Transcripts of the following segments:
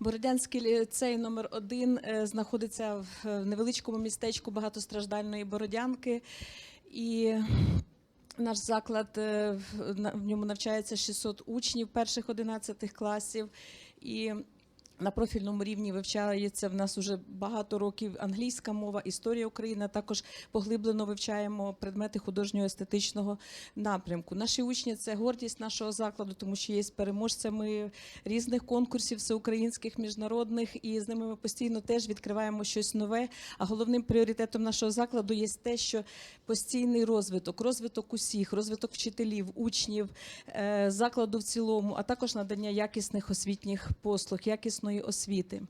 Бородянський ліцей номер 1 знаходиться в е, невеличкому містечку багатостраждальної Бородянки. І наш заклад е, в в ньому навчається 600 учнів перших 11 класів. І на профільному рівні вивчається в нас уже багато років англійська мова, історія України. Також поглиблено вивчаємо предмети художнього естетичного напрямку. Наші учні це гордість нашого закладу, тому що є переможцями різних конкурсів, всеукраїнських, міжнародних, і з ними ми постійно теж відкриваємо щось нове. А головним пріоритетом нашого закладу є те, що постійний розвиток, розвиток усіх, розвиток вчителів, учнів, е, закладу в цілому, а також надання якісних освітніх послуг, якісної освіти.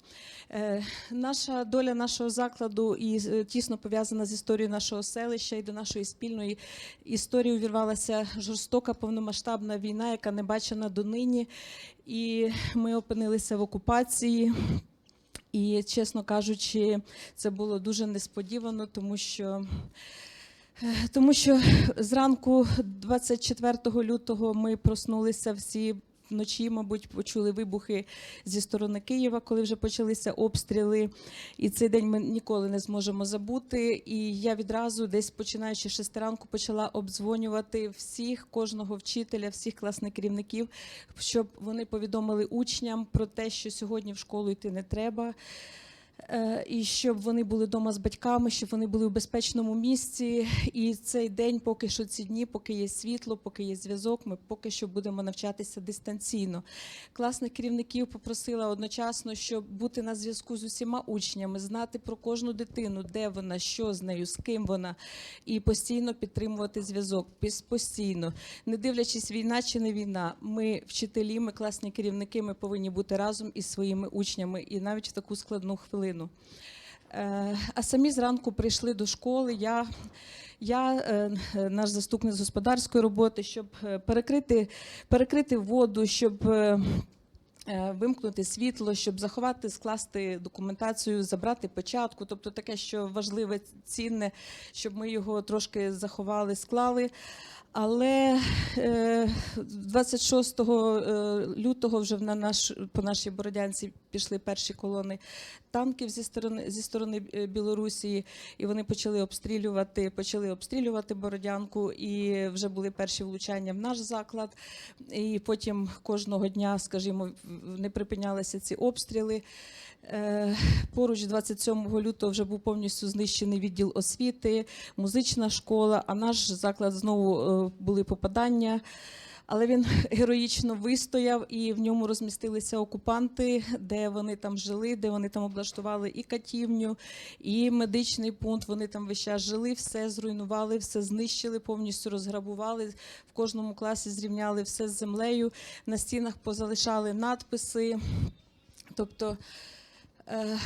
Е, Наша доля нашого закладу і е, тісно пов'язана з історією нашого селища і до нашої спільної історії увірвалася жорстока повномасштабна війна, яка не бачена донині. І ми опинилися в окупації. І, чесно кажучи, це було дуже несподівано, тому що. е, Тому що зранку, 24 лютого, ми проснулися всі вночі, мабуть, почули вибухи зі сторони Києва, коли вже почалися обстріли. І цей день ми ніколи не зможемо забути. І я відразу, десь починаючи з шести ранку, почала обдзвонювати всіх, кожного вчителя, всіх класних керівників, щоб вони повідомили учням про те, що сьогодні в школу йти не треба. Е, І щоб вони були вдома з батьками, щоб вони були в безпечному місці. І цей день, поки що ці дні, поки є світло, поки є зв'язок, ми поки що будемо навчатися дистанційно. Класних керівників попросила одночасно, щоб бути на зв'язку з усіма учнями, знати про кожну дитину, де вона, що з нею, з ким вона, і постійно підтримувати зв'язок. Постійно, не дивлячись війна чи не війна, ми вчителі, ми класні керівники, ми повинні бути разом із своїми учнями і навіть в таку складну хвилину. Е, А самі зранку прийшли до школи. Я, я е, наш заступник з господарської роботи, щоб е, перекрити, перекрити воду, щоб. Вимкнути світло, щоб заховати, скласти документацію, забрати печатку, тобто таке, що важливе, цінне, щоб ми його трошки заховали, склали. Але е, 26 е, лютого вже на наш, по нашій Бородянці пішли перші колони танків зі сторони, зі сторони е, Білорусі, і вони почали обстрілювати, почали обстрілювати Бородянку, і вже були перші влучання в наш заклад. І потім кожного дня, скажімо, не припинялися ці обстріли. Е, Поруч 27 лютого вже був повністю знищений відділ освіти, музична школа, а наш заклад знову е, були попадання. Але він героїчно вистояв, і в ньому розмістилися окупанти, де вони там жили, де вони там облаштували і катівню, і медичний пункт. Вони там весь час жили, все зруйнували, все знищили, повністю розграбували. В кожному класі зрівняли все з землею. На стінах позалишали надписи. Тобто uh,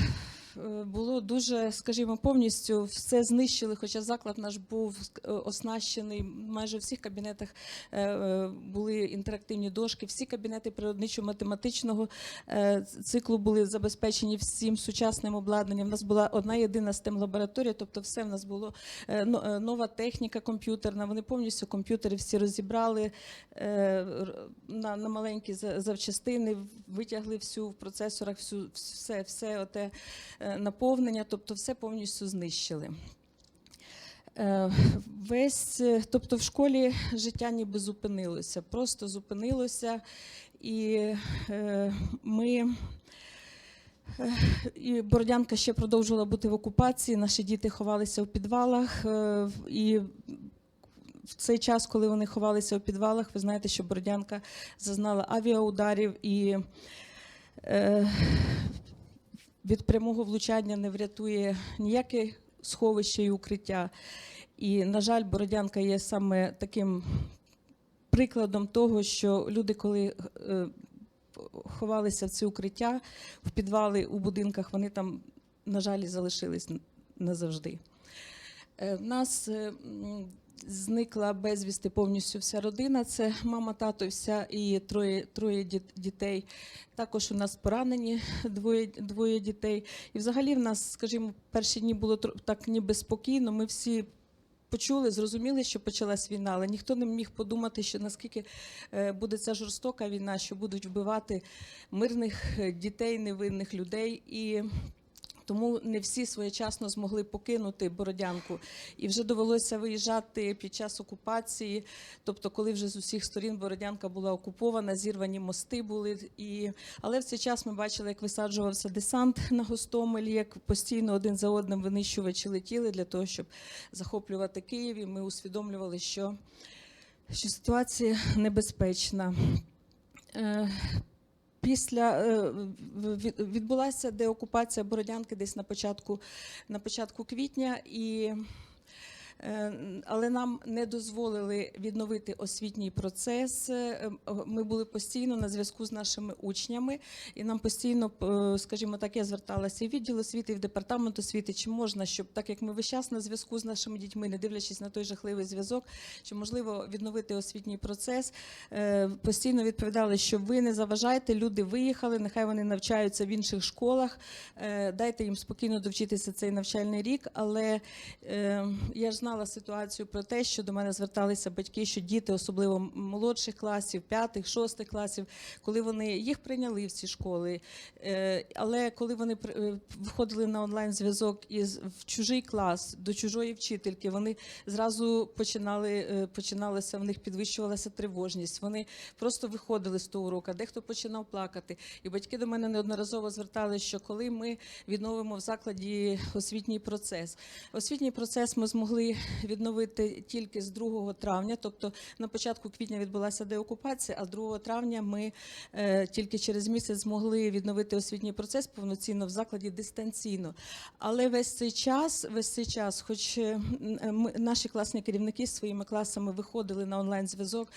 було дуже, скажімо, повністю все знищили, хоча заклад наш був е, оснащений. Майже в всіх кабінетах е, е, були інтерактивні дошки, всі кабінети природничо-математичного е, циклу були забезпечені всім сучасним обладнанням. У нас була одна єдина stem лабораторія тобто все в нас було е, но- е, нова техніка комп'ютерна. Вони повністю комп'ютери всі розібрали е, на, на маленькі за- завчастини, витягли всю в процесорах, всю все, все оте е, наповнення, тобто все повністю знищили. Е, Весь, е, тобто в школі життя ніби зупинилося, просто зупинилося, і е, ми. е, І Бородянка ще продовжувала бути в окупації. Наші діти ховалися в підвалах. е, І в цей час, коли вони ховалися у підвалах, ви знаєте, що Бородянка зазнала авіаударів і е, від прямого влучання не врятує ніяке сховище і укриття. І, на жаль, Бородянка є саме таким прикладом того, що люди, коли е, ховалися в ці укриття, в підвали у будинках, вони там, на жаль, залишились назавжди. Е, В нас е, зникла безвісти повністю вся родина. Це мама, тато, вся і троє, троє дітей. Також у нас поранені двоє, двоє дітей. І взагалі в нас, скажімо, перші дні було так ніби спокійно. Ми всі почули, зрозуміли, що почалась війна, але ніхто не міг подумати, що наскільки е, буде ця жорстока війна, що будуть вбивати мирних е, дітей, невинних людей і. Тому не всі своєчасно змогли покинути Бородянку, і вже довелося виїжджати під час окупації. Тобто, коли вже з усіх сторін Бородянка була окупована, зірвані мости були. І... Але в цей час ми бачили, як висаджувався десант на Гостомелі, як постійно один за одним винищувачі летіли для того, щоб захоплювати Київ. І ми усвідомлювали, що, що ситуація небезпечна. Після е, відбулася деокупація Бородянки десь на початку, на початку квітня, і, але нам не дозволили відновити освітній процес. Е, Ми були постійно на зв'язку з нашими учнями, і нам постійно, е, скажімо так, я зверталася і в відділ освіти, і в департамент освіти, чи можна, щоб так як ми весь час на зв'язку з нашими дітьми, не дивлячись на той жахливий зв'язок, чи можливо відновити освітній процес. Е, Постійно відповідали, що ви не заважайте, люди виїхали, нехай вони навчаються в інших школах. е, Дайте їм спокійно довчитися цей навчальний рік. Але е, я ж знала ситуацію про те, що до мене зверталися батьки, що діти, особливо молодших класів, п'ятих, шостих класів, коли вони їх прийняли в ці школи. е, Але коли вони е, виходили на онлайн зв'язок із в чужий клас до чужої вчительки, вони зразу починали е, починалася в них підвищувалася тривожність. Вони просто виходили з того урока, дехто починав плакати. І батьки до мене неодноразово зверталися, що коли ми відновимо в закладі освітній процес, освітній процес ми змогли відновити тільки з 2 травня, тобто на початку квітня відбулася деокупація, а 2 травня ми е, тільки через місяць змогли відновити освітній процес повноцінно в закладі дистанційно. Але весь цей час, весь цей час, хоч е, ми, наші класні керівники з своїми класами виходили на онлайн зв'язок,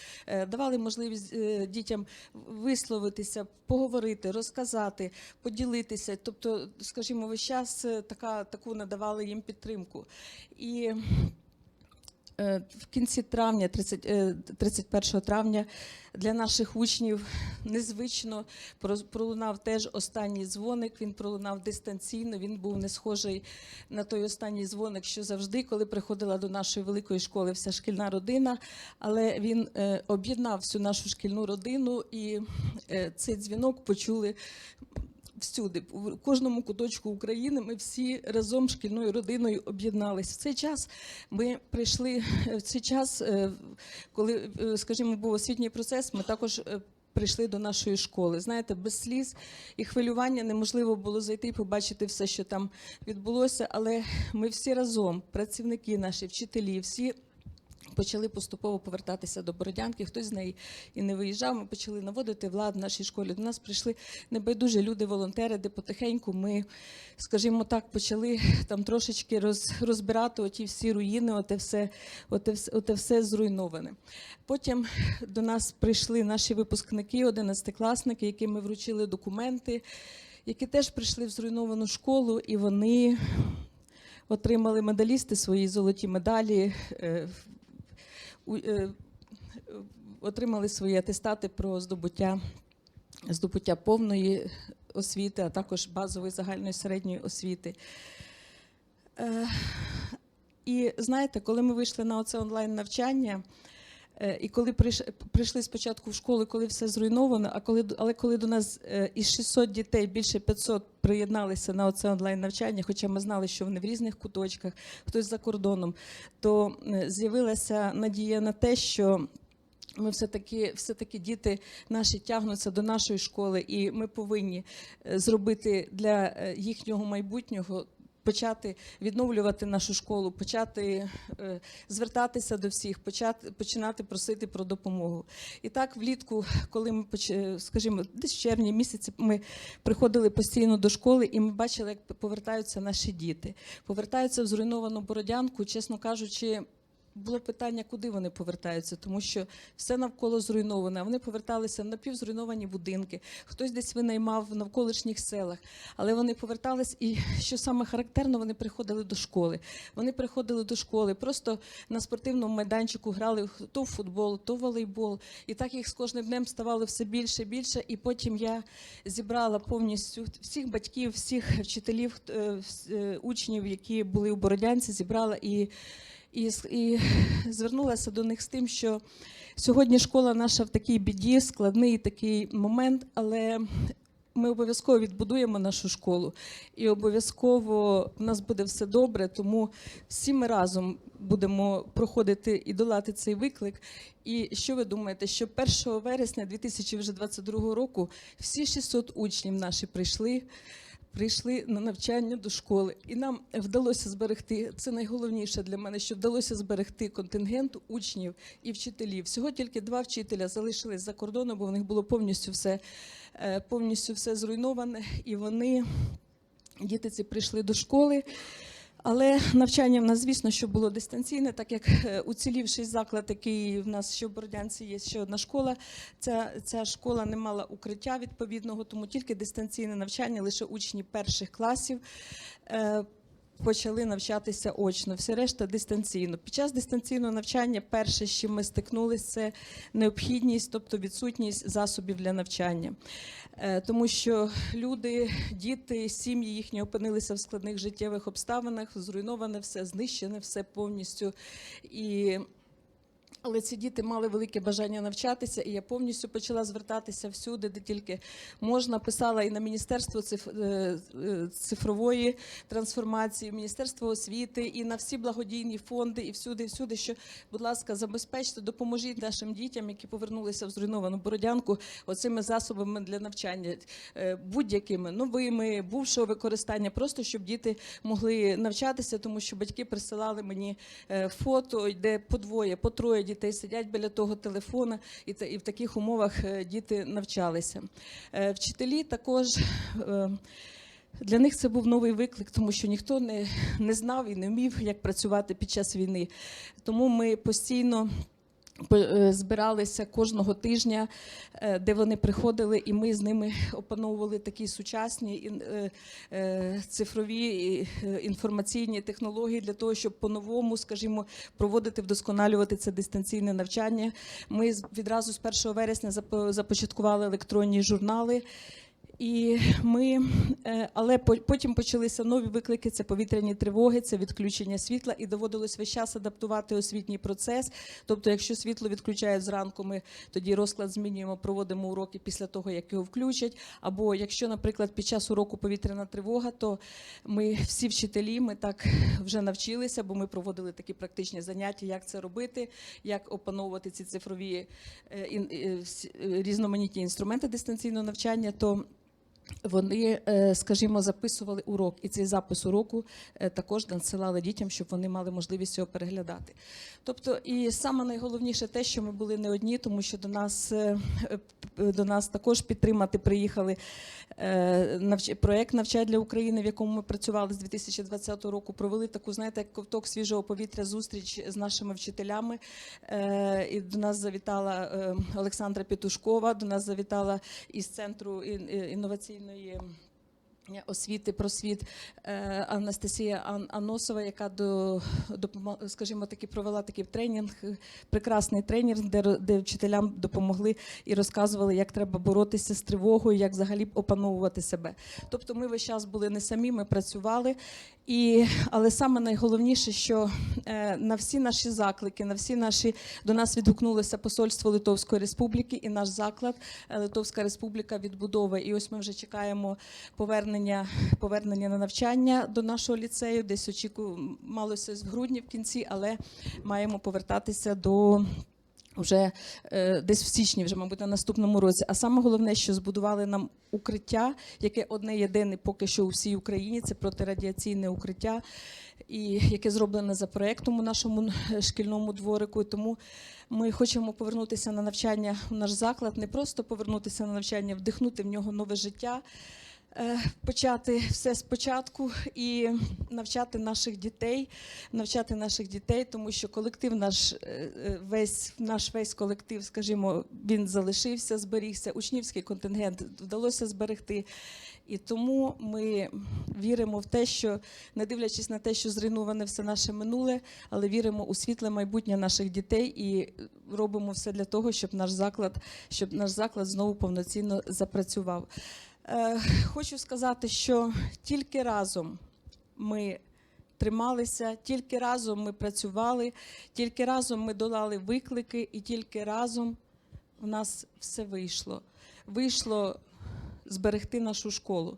давали можливість е, дітям висловитися, поговорити, розказати, поділитися. Тобто, скажімо, весь час е, така таку надавали їм підтримку. І е, в кінці травня, 30, е, 31 травня, для наших учнів незвично пролунав теж останній дзвоник. Він пролунав дистанційно. Він був не схожий на той останній дзвоник, що завжди, коли приходила до нашої великої школи вся шкільна родина. Але він е, об'єднав всю нашу шкільну родину, і е, цей дзвінок почули всюди, в кожному куточку України. Ми всі разом шкільною родиною об'єднались. В цей час ми прийшли в цей час, е, коли, е, скажімо, був освітній процес. Ми також. е, Прийшли до нашої школи. Знаєте, без сліз і хвилювання неможливо було зайти і побачити все, що там відбулося. Але ми всі разом, працівники наші, вчителі, всі почали поступово повертатися до Бородянки. Хтось з неї і не виїжджав. Ми почали наводити влад в нашій школі. До нас прийшли небайдужі люди, волонтери, де потихеньку ми, скажімо так, почали там трошечки роз, розбирати оті всі руїни, оте все, оте, оте все зруйноване. Потім до нас прийшли наші випускники, одинадцятикласники, яким ми вручили документи, які теж прийшли в зруйновану школу, і вони отримали медалісти свої золоті медалі. Е, е, отримали свої атестати про здобуття, здобуття повної освіти, а також базової загальної середньої освіти. Е, І знаєте, коли ми вийшли на оце онлайн навчання, і коли прийш- прийшли спочатку в школу, коли все зруйновано, а коли але коли до нас е, із 600 дітей більше 500 приєдналися на оце онлайн навчання, хоча ми знали, що вони в різних куточках, хтось за кордоном, то е, з'явилася надія на те, що ми все таки, все таки діти наші тягнуться до нашої школи, і ми повинні е, зробити для е, їхнього майбутнього. Почати відновлювати нашу школу, почати е, звертатися до всіх, почати починати просити про допомогу. І так, влітку, коли ми е, скажімо, десь в червні місяці ми приходили постійно до школи, і ми бачили, як повертаються наші діти. Повертаються в зруйновану бородянку, чесно кажучи. Було питання, куди вони повертаються, тому що все навколо зруйноване. Вони поверталися в напівзруйновані будинки. Хтось десь винаймав в навколишніх селах, але вони повертались, і що саме характерно, вони приходили до школи. Вони приходили до школи, просто на спортивному майданчику грали то в футбол, то в волейбол. І так їх з кожним днем ставало все більше і більше. І потім я зібрала повністю всіх батьків, всіх вчителів, е, е, учнів, які були у Бородянці, зібрала і. І, і звернулася до них з тим, що сьогодні школа наша в такій біді, складний такий момент, але ми обов'язково відбудуємо нашу школу, і обов'язково в нас буде все добре. Тому всі ми разом будемо проходити і долати цей виклик. І що ви думаєте, що 1 вересня 2022 року всі 600 учнів наші прийшли. Прийшли на навчання до школи, і нам вдалося зберегти це найголовніше для мене, що вдалося зберегти контингент учнів і вчителів. Всього тільки два вчителя залишились за кордоном, бо в них було повністю все, е, повністю все зруйноване, і вони діти ці прийшли до школи. Але навчання в нас, звісно, що було дистанційне, так як е, уцілівший заклад, який в нас ще в Бородянці є ще одна школа. Ця, ця школа не мала укриття відповідного, тому тільки дистанційне навчання, лише учні перших класів. Почали навчатися очно, все решта дистанційно. Під час дистанційного навчання перше, з чим ми стикнулися, це необхідність, тобто відсутність засобів для навчання. Е, Тому що люди, діти, сім'ї їхні опинилися в складних життєвих обставинах, зруйноване все, знищене все повністю. І але ці діти мали велике бажання навчатися, і я повністю почала звертатися всюди, де тільки можна. Писала і на Міністерство е, е, цифрової трансформації, Міністерство освіти, і на всі благодійні фонди, і всюди, всюди, що, будь ласка, забезпечте, допоможіть нашим дітям, які повернулися в зруйновану Бородянку, оцими засобами для навчання, е, будь-якими новими, бувшого використання, просто щоб діти могли навчатися, тому що батьки присилали мені фото, де по двоє, по троє дітей сидять біля того телефона, і, це і в таких умовах е, діти навчалися. Е, Вчителі також. е, Для них це був новий виклик, тому що ніхто не, не знав і не вмів, як працювати під час війни. Тому ми постійно по- збиралися кожного тижня, е, де вони приходили, і ми з ними опановували такі сучасні е, е, цифрові е, інформаційні технології для того, щоб по-новому, скажімо, проводити, вдосконалювати це дистанційне навчання. Ми відразу з 1 вересня запо- започаткували електронні журнали. І ми, е, але по- потім почалися нові виклики: це повітряні тривоги, це відключення світла, і доводилось весь час адаптувати освітній процес. Тобто, якщо світло відключають зранку, ми тоді розклад змінюємо, проводимо уроки після того, як його включать. Або якщо, наприклад, під час уроку повітряна тривога, то ми всі вчителі, ми так вже навчилися, бо ми проводили такі практичні заняття, як це робити, як опановувати ці цифрові е, е, різноманітні інструменти дистанційного навчання, то вони, е, скажімо, записували урок, і цей запис уроку е, також надсилали дітям, щоб вони мали можливість його переглядати. Тобто, і саме найголовніше те, що ми були не одні, тому що до нас е, до нас також підтримати приїхали проект «Навчай для України, в якому ми працювали з 2020 року. Провели таку, знаєте, як ковток свіжого повітря зустріч з нашими вчителями. І до нас завітала Олександра Петушкова, до нас завітала із центру ін- інноваційної. Освіти просвіт е, Анастасія Ан- Аносова, яка до скажімо, таки провела такий тренінг, е, прекрасний тренінг, де, де вчителям допомогли і розказували, як треба боротися з тривогою, як взагалі опановувати себе. Тобто, ми весь час були не самі, ми працювали. І, але саме найголовніше, що е, на всі наші заклики, на всі наші до нас відгукнулося посольство Литовської Республіки і наш заклад е, Литовська Республіка відбудова. І ось ми вже чекаємо повернення, повернення на навчання до нашого ліцею. Десь очікую, малося в грудні в кінці, але маємо повертатися до. Вже е, десь в січні, вже мабуть, на наступному році. А саме головне, що збудували нам укриття, яке одне єдине поки що у всій Україні. Це протирадіаційне укриття, і яке зроблене за проектом у нашому е, шкільному дворику. Тому ми хочемо повернутися на навчання в наш заклад, не просто повернутися на навчання, вдихнути в нього нове життя. Е, Почати все спочатку і навчати наших дітей, навчати наших дітей, тому що колектив наш е, е, весь наш весь колектив, скажімо, він залишився, зберігся. Учнівський контингент вдалося зберегти. І тому ми віримо в те, що не дивлячись на те, що зруйноване все наше минуле, але віримо у світле майбутнє наших дітей і робимо все для того, щоб наш заклад, щоб наш заклад знову повноцінно запрацював. Е, Хочу сказати, що тільки разом ми трималися, тільки разом ми працювали, тільки разом ми долали виклики, і тільки разом у нас все вийшло. Вийшло зберегти нашу школу.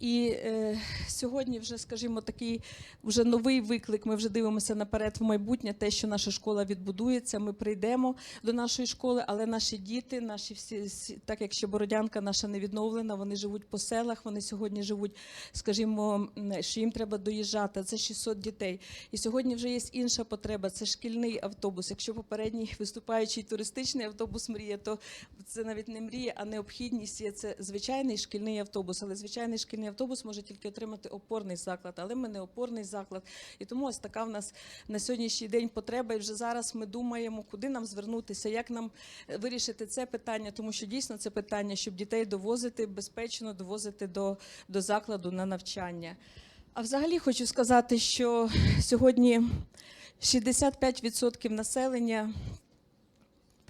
І е, сьогодні вже, скажімо, такий вже новий виклик. Ми вже дивимося наперед в майбутнє, те, що наша школа відбудується. Ми прийдемо до нашої школи, але наші діти, наші всі, так як ще Бородянка наша не відновлена, вони живуть по селах, вони сьогодні живуть, скажімо, що їм треба доїжджати. Це 600 дітей. І сьогодні вже є інша потреба. Це шкільний автобус. Якщо попередній виступаючий туристичний автобус мріє, то це навіть не мрія, а необхідність є це звичайний шкільний автобус. Але звичайний шкільний автобус може тільки отримати опорний заклад, але ми не опорний заклад. І тому ось така в нас на сьогоднішній день потреба. І вже зараз ми думаємо, куди нам звернутися, як нам е, вирішити це питання, тому що дійсно це питання, щоб дітей довозити безпечно, довозити до, до закладу на навчання. А взагалі хочу сказати, що сьогодні 65% населення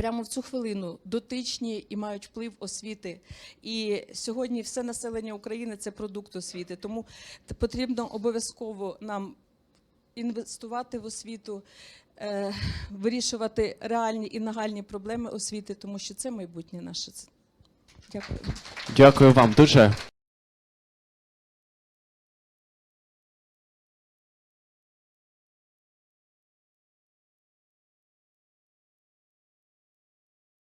прямо в цю хвилину дотичні і мають вплив освіти. І сьогодні все населення України це продукт освіти. Тому потрібно обов'язково нам інвестувати в освіту, е, вирішувати реальні і нагальні проблеми освіти, тому що це майбутнє наше. Дякую. Дякую вам дуже.